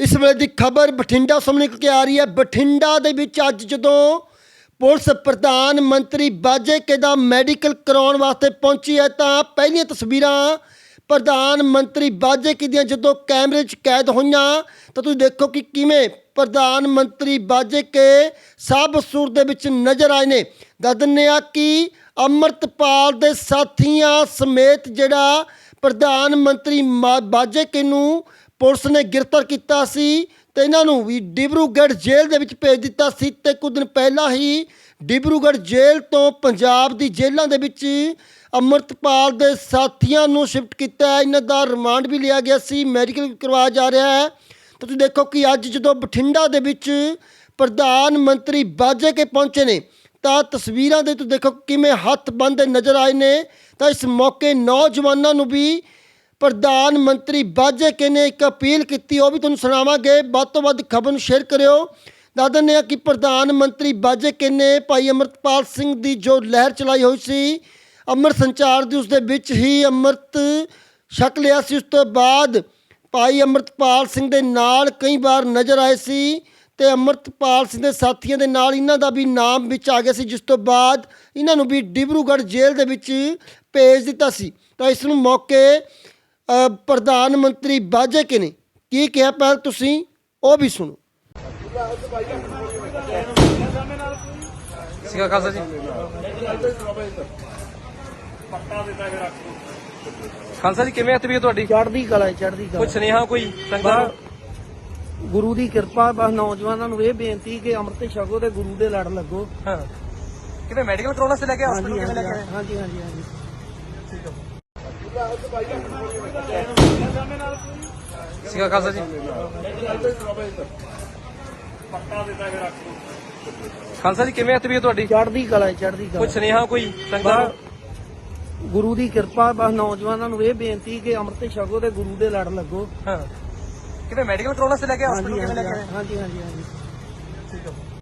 ਇਸ ਵੇਲੇ ਦੀ ਖਬਰ ਬਠਿੰਡਾ ਸਾਹਮਣੇ ਨਿਕਲ ਕੇ ਆ ਰਹੀ ਹੈ। ਬਠਿੰਡਾ ਦੇ ਵਿੱਚ ਅੱਜ ਜਦੋਂ ਪੁਲਿਸ ਪ੍ਰਧਾਨ ਮੰਤਰੀ ਬਾਜੇਕੇ ਦਾ ਮੈਡੀਕਲ ਕਰਾਉਣ ਵਾਸਤੇ ਪਹੁੰਚੀ ਹੈ ਤਾਂ ਪਹਿਲੀਆਂ ਤਸਵੀਰਾਂ ਪ੍ਰਧਾਨ ਮੰਤਰੀ ਬਾਜੇਕੇ ਦੀਆਂ ਜਦੋਂ ਕੈਮਰੇ 'ਚ ਕੈਦ ਹੋਈਆਂ ਤਾਂ ਤੁਸੀਂ ਦੇਖੋ ਕਿ ਕਿਵੇਂ ਪ੍ਰਧਾਨ ਮੰਤਰੀ ਬਾਜੇ ਕੇ ਸਭ ਸੂਰ ਦੇ ਵਿੱਚ ਨਜ਼ਰ ਆਏ ਨੇ। ਦੱਸ ਦਿੰਦੇ ਆ ਕਿ ਅੰਮ੍ਰਿਤਪਾਲ ਦੇ ਸਾਥੀਆਂ ਸਮੇਤ ਜਿਹੜਾ ਪ੍ਰਧਾਨ ਮੰਤਰੀ ਮਾ- ਬਾਜੇਕੇ ਨੂੰ ਪੁਲਿਸ ਨੇ ਗ੍ਰਿਫਤਾਰ ਕੀਤਾ ਸੀ ਤੇ ਇਹਨਾਂ ਨੂੰ ਵੀ ਡਿਬਰੂਗੜ੍ਹ ਜੇਲ੍ਹ ਦੇ ਵਿੱਚ ਭੇਜ ਦਿੱਤਾ ਸੀ ਤੇ ਕੁਝ ਦਿਨ ਪਹਿਲਾਂ ਹੀ ਡਿਬਰੂਗੜ੍ਹ ਜੇਲ੍ਹ ਤੋਂ ਪੰਜਾਬ ਦੀ ਜੇਲ੍ਹਾਂ ਦੇ ਵਿੱਚ ਅੰਮ੍ਰਿਤਪਾਲ ਦੇ ਸਾਥੀਆਂ ਨੂੰ ਸ਼ਿਫਟ ਕੀਤਾ ਇਹਨਾਂ ਦਾ ਰਿਮਾਂਡ ਵੀ ਲਿਆ ਗਿਆ ਸੀ। ਮੈਡੀਕਲ ਕਰਵਾਇਆ ਜਾ ਰਿਹਾ ਹੈ। ਤਾਂ ਤੁਸੀਂ ਦੇਖੋ ਕਿ ਅੱਜ ਜਦੋਂ ਬਠਿੰਡਾ ਦੇ ਵਿੱਚ ਪ੍ਰਧਾਨ ਮੰਤਰੀ ਬਾਜੇ ਕੇ ਪਹੁੰਚੇ ਨੇ, ਤਾਂ ਤਸਵੀਰਾਂ ਦੇ ਤੁਸੀਂ ਦੇਖੋ ਕਿਵੇਂ ਹੱਥ ਬੰਨ੍ਹਦੇ ਨਜ਼ਰ ਆਏ ਨੇ। ਤਾਂ ਇਸ ਮੌਕੇ ਨੌਜਵਾਨਾਂ ਨੂੰ ਵੀ ਪ੍ਰਧਾਨ ਮੰਤਰੀ ਬਾਜੇ ਨੇ ਇੱਕ ਅਪੀਲ ਕੀਤੀ, ਉਹ ਵੀ ਤੁਹਾਨੂੰ ਸੁਣਾਵਾਂਗੇ। ਵੱਧ ਤੋਂ ਵੱਧ ਖਬਰ ਨੂੰ ਸ਼ੇਅਰ ਕਰਿਓ। ਦੱਸ ਦਿੰਦੇ ਹਾਂ ਕਿ ਪ੍ਰਧਾਨ ਮੰਤਰੀ ਬਾਜੇ ਨੇ ਭਾਈ ਅਮਰਤਪਾਲ ਸਿੰਘ ਦੀ ਜੋ ਲਹਿਰ ਚਲਾਈ ਹੋਈ ਸੀ, ਅੰਮ੍ਰਿਤ ਸੰਚਾਰ ਦੀ ਉਸ ਦੇ ਵਿੱਚ ਹੀ ਅੰਮ੍ਰਿਤ ਛਕ ਲਿਆ ਸੀ। ਉਸ ਤੋਂ ਬਾਅਦ ਭਾਈ ਅਮਰਤਪਾਲ ਸਿੰਘ ਦੇ ਨਾਲ ਕਈ ਵਾਰ ਨਜ਼ਰ ਆਏ ਸੀ ਤੇ ਅਮਰਤਪਾਲ ਸਿੰਘ ਦੇ ਸਾਥੀਆਂ ਦੇ ਨਾਲ ਇਹਨਾਂ ਦਾ ਵੀ ਨਾਮ ਵਿੱਚ ਆ ਗਿਆ ਸੀ, ਜਿਸ ਤੋਂ ਬਾਅਦ ਇਹਨਾਂ ਨੂੰ ਵੀ ਡਿਬਰੂਗੜ੍ਹ ਜੇਲ੍ਹ ਦੇ ਵਿੱਚ ਭੇਜ ਦਿੱਤਾ ਸੀ। ਤਾਂ ਇਸ ਨੂੰ ਮੌਕੇ ਪ੍ਰਧਾਨ ਮੰਤਰੀ ਬਾਜੇਕੇ ਨੇ ਕੀ ਕਿਹਾ ਪਹਿਲ ਤੁਸੀਂ? ਉਹ ਵੀ ਸੁਣੋ। ਸਿਕਾ ਖਾਲਸਾ ਜੀ। ਖਾਲਸਾ ਜੀ ਕਿਵੇਂ ਆ ਤਬੀਅਤ ਤੁਹਾਡੀ? ਚੜ੍ਹਦੀ ਕਲਾ ਹੈ, ਚੜ੍ਹਦੀ ਕੋਈ ਕਲਾ ਸੁਨੇਹਾ ਕੋਈ ਸੰਗਤ ਨੂੰ ਬਸ ਗੁਰੂ ਦੀ ਕਿਰਪਾ ਬਸ ਨੌਜਵਾਨਾਂ ਨੂੰ ਇਹ ਬੇਨਤੀ ਕਿ ਅੰਮ੍ਰਿਤ ਛਕੋ ਤੇ ਗੁਰੂ ਦੇ ਲੜ ਲੱਗੋ। ਹਾਂ। ਕਿਤੇ ਮੈਡੀਕਲ ਕਰਾਉਣਾ ਸੀ ਲੈ ਕੇ ਹਸਪੀਟਲ ਕਿਵੇਂ ਲੈ ਕੇ ਆਏ? ਹਾਂਜੀ ਹਾਂਜੀ ਹਾਂਜੀ। ਸਿਕਾ ਖਾਲਸਾ ਜੀ। ਖਾਲਸਾ ਜੀ ਕਿਵੇਂ ਆ ਤਬੀਅਤ ਤੁਹਾਡੀ? ਚੜ੍ਹਦੀ ਕਲਾ ਹੈ, ਚੜ੍ਹਦੀ ਕੋਈ ਕਲਾ ਸੁਨੇਹਾ ਕੋਈ ਸੰਗਤ? ਨੂੰ ਬਸ ਗੁਰੂ ਦੀ ਕਿਰਪਾ ਬਸ ਨੌਜਵਾਨਾਂ ਨੂੰ ਇਹ ਬੇਨਤੀ ਕਿ ਅੰਮ੍ਰਿਤ ਛਕੋ ਤੇ ਗੁਰੂ ਦੇ ਲੜ ਲੱਗੋ। ਹਾਂ। ਕਿਤੇ ਮੈਡੀਕਲ ਕਰਾਉਣਾ ਸੀ ਲੈ ਕੇ ਹਸਪੀਟਲ ਕਿਵੇਂ ਲੈ ਕੇ ਆਏ? ਹਾਂਜੀ ਹਾਂਜੀ ਹਾਂਜੀ।